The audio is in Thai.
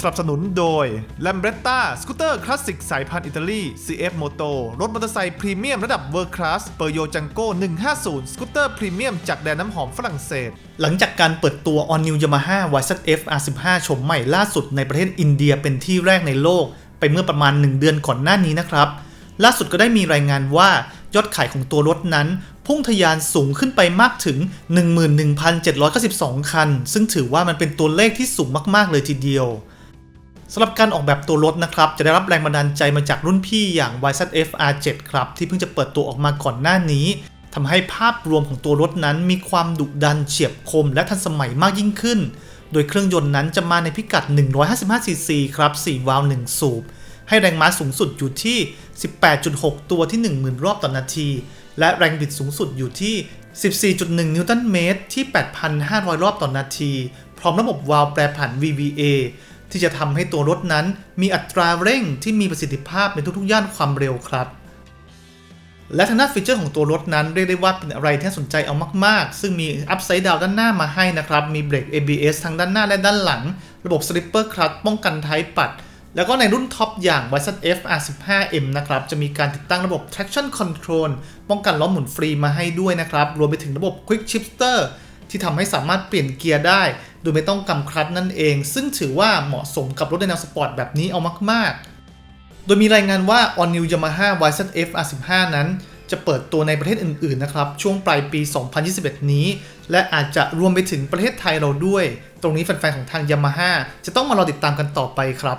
สนับสนุนโดย l a m b r e t t a สกูตเตอร์คลาสสิกสายพันธุ์อิตาลี CF Moto รถมอเตอร์ไซค์พรีเมียมระดับเวอร์คลาสเปอร์โยจังโก้150 สกูตเตอร์พรีเมียมจากแดนน้ำหอมฝรั่งเศส หลังจากการเปิดตัว All New Yamaha YZF R15 ชมใหม่ล่าสุดในประเทศอินเดียเป็นที่แรกในโลก ไปเมื่อประมาณ 1 เดือนก่อนหน้านี้นะครับ ล่าสุดก็ได้มีรายงานว่ายอดขายของตัวรถนั้น พุ่งทะยานสูงขึ้นไปมากถึง 11,792 คัน ซึ่งถือว่ามันเป็นตัวเลขที่สูงมากๆเลยทีเดียว สำหรับการออกแบบตัวรถนะครับ จะได้รับแรงบันดาลใจมาจากรุ่นพี่อย่าง YZF R7 ครับ ที่เพิ่งจะเปิดตัวออกมาก่อนหน้านี้ทำให้ภาพรวมของตัวรถนั้นมีความดุดันเฉียบคมและทันสมัยมากยิ่งขึ้น โดยเครื่องยนต์นั้นจะมาในพิกัด 155cc ครับ 4 วาล์ว1สูบ ให้แรงม้าสูงสุดอยู่ที่ 18.6 ตัวที่ 10,000 รอบต่อนาที และแรงบิดสูงสุดอยู่ที่ 14.1 นิวตันเมตรที่ 8,500 รอบต่อนาที พร้อมระบบวาล์วแปรผัน VVA ที่จะทำให้ตัวรถนั้นมีอัตราเร่งที่มีประสิทธิภาพในทุกๆย่านความเร็วครับ และทางด้านฟีเจอร์ของตัวรถนั้นเรียกได้ว่าเป็นอะไรที่น่าสนใจเอามากๆ ซึ่งมีอัพไซด์ดาวด้านหน้ามาให้นะครับ มีเบรก ABS ทั้งด้านหน้าและด้านหลัง ระบบ Slipper Clutch ป้องกันท้ายปัด แล้วก็ในรุ่นท็อปอย่าง YZF R15M นะครับจะมีการติดตั้งระบบ traction control ป้องกันล้อหมุนฟรีมาให้ด้วยนะครับรวมไปถึงระบบ quick shifter ที่ทำให้สามารถเปลี่ยนเกียร์ได้ โดยไม่ต้องกำคลัตนั่นเอง ซึ่งถือว่าเหมาะสมกับรถในแนวสปอร์ตแบบนี้เอามาก ๆ โดยมีรายงานว่า All New Yamaha YZF R15 นั้น จะเปิดตัวในประเทศอื่น ๆ นะครับ ช่วงปลายปี 2021 นี้ และอาจจะรวมไปถึงประเทศไทยเราด้วย ตรงนี้แฟน ๆ ของทาง Yamaha จะต้องมารอติดตามกันต่อไปครับ